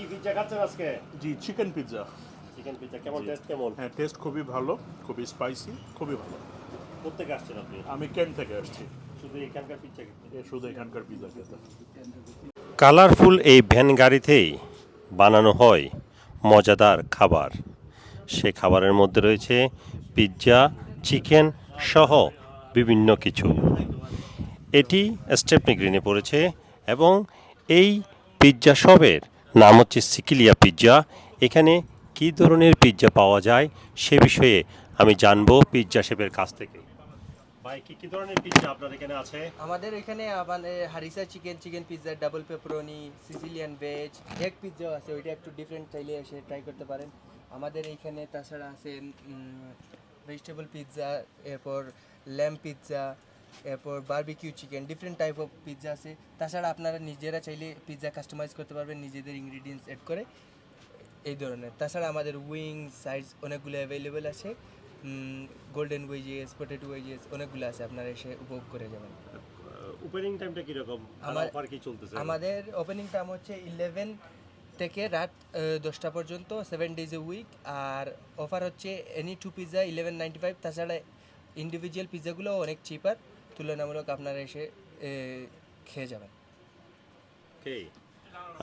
কি পিৎজা খাচ্ছেন আজকে? জি চিকেন পিৎজা চিকেন পিৎজা কেমন টেস্ট কেমন? হ্যাঁ টেস্ট খুবই ভালো খুবই স্পাইসি খুবই ভালো। কোথেকে আসছেন আপনি? আমি কেন থেকে আসছি? শুধু এখানকার পিৎজা খেতে। শুধু এখানকার পিৎজা খেতে। কালারফুল এই ভ্যান গাড়িতেই বানানো হয় মজাদার খাবার। সে খাবারের মধ্যে রয়েছে পিৎজা চিকেন সহ বিভিন্ন কিছু। এটি স্টেপনি গ্রিনে পড়েছে এবং এই পিৎজা শপের নাম হচ্ছে সিকিলিয়া পিৎজা এখানে কী ধরনের পিৎজা পাওয়া যায় সে বিষয়ে আমি জানব পিৎজা শেফের কাছ থেকে। ভাই ধরনের পিৎজা আপনার এখানে আছে? আমাদের এখানে মানে harissa chicken chicken pizza double veg আছে, ওইটা একটু ডিফারেন্ট এসে ট্রাই করতে পারেন। আমাদের তাছাড়া আছে ভেজিটেবল পিৎজা এরপর ল্যাম্প পিৎজা এরপর barbecue chicken different type of pizza আছে। তাছাড়া আপনারা নিজেরা চাইলে পিৎজা কাস্টমাইজ করতে পারবেন নিজেদের ইনগ্রিডিয়েন্টস অ্যাড করে। এই ধরনের। তাছাড়া আমাদের উইং সাইজ অনেকগুলো অ্যাভেলেবেল আছে। গোল্ডেন ওয়েজেস পটেটো ওয়েজেস অনেকগুলো আছে। আপনারা এসে উপভোগ করে যাবেন। ওপেনিং টাইমটা কীরকম? আমার- অফার কি চলতেছে? আমাদের ওপেনিং টাইম হচ্ছে ইলেভেন থেকে রাত দশটা পর্যন্ত সেভেন ডেজ এ উইক আর অফার হচ্ছে any two pizza eleven ninety five তাছাড়া ইন্ডিভিজুয়াল পিৎজাগুলো অনেক চিপার তুলনামূলক আপনারা এসে খেয়ে যাবেন।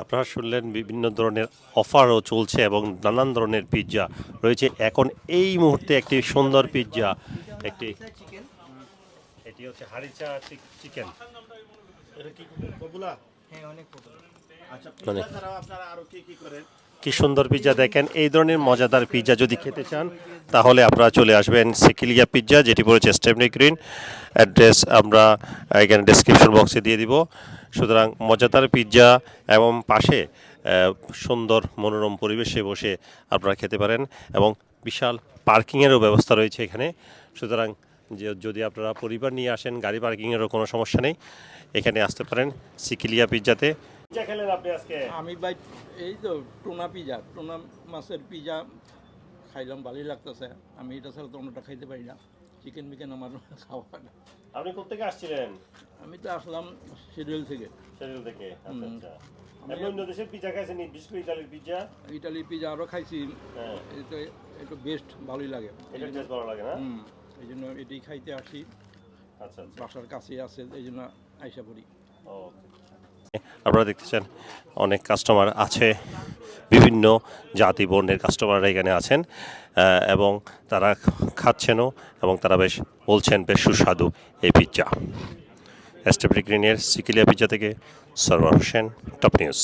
আপনারা শুনলেন বিভিন্ন ধরনের অফারও চলছে এবং নানান ধরনের পিৎজা রয়েছে। এখন এই মুহূর্তে একটি সুন্দর পিৎজা একটি চিকেন এটি হচ্ছে হারিচা চিকেন। এটা কি কবুলা? হ্যাঁ অনেক পপুলার আচ্ছা মানে- পিৎজা ছাড়াও আপনারা আরও কি কি করেন? কি সুন্দর পিৎজা দেখেন। এই ধরনের মজাদার পিৎজা যদি খেতে চান, তাহলে আপনারা চলে আসবেন সিকিলিয়া পিৎজা যেটি পড়েছে স্টেপনি গ্রিন অ্যাড্রেস আমরা এখানে ডেসক্রিপশন বক্সে দিয়ে দিব। সুতরাং মজাদার পিৎজা এবং পাশে সুন্দর মনোরম পরিবেশে বসে আপনারা খেতে পারেন এবং বিশাল পার্কিংয়েরও ব্যবস্থা রয়েছে এখানে। সুতরাং যে, যদি আপনারা পরিবার নিয়ে আসেন, গাড়ি পার্কিংয়েরও কোনো সমস্যা নেই। এখানে আসতে পারেন সিকিলিয়া পিৎজাতে পিৎজা খেলেন আপনি আজকে? আমি ভাই এই তো টোনা পিজা টোনা মাছের পিজা খাইলাম ভালোই লাগতেছে। আমি এটা ছাড়া তো অন্যটা খাইতে পারি না। চিকেন মিকেন আমার খাওয়া না। আপনি কোথেকে আসছিলেন? আমি তো আসলাম শিডিউল থেকে। শরীর থেকে আচ্ছা। আচ্ছা। অন্য দেশের পিৎজা খাইছেন বিশেষ করে ইতালির পিজা আরও খাইছি। হ্যাঁ। এটা একটু বেস্ট ভালোই লাগে। এটা ভালো লাগে না? হুম। এই জন্য খাইতে আসি। আচ্ছা আচ্ছা। বাসার কাছে আছে এই জন্য আইসা পড়ি। ও আপনারা দেখতেছেন অনেক কাস্টমার আছে, বিভিন্ন জাতি বর্ণের কাস্টমাররা এখানে আছেন এবং তারা খাচ্ছেনও এবং তারা বেশ বলছেন বেশ সুস্বাদু এই পিৎজা এস্টেব্রিক গ্রিনের সিকিলিয়া পিৎজা থেকে সরওয়ার হোসেন টপ নিউজ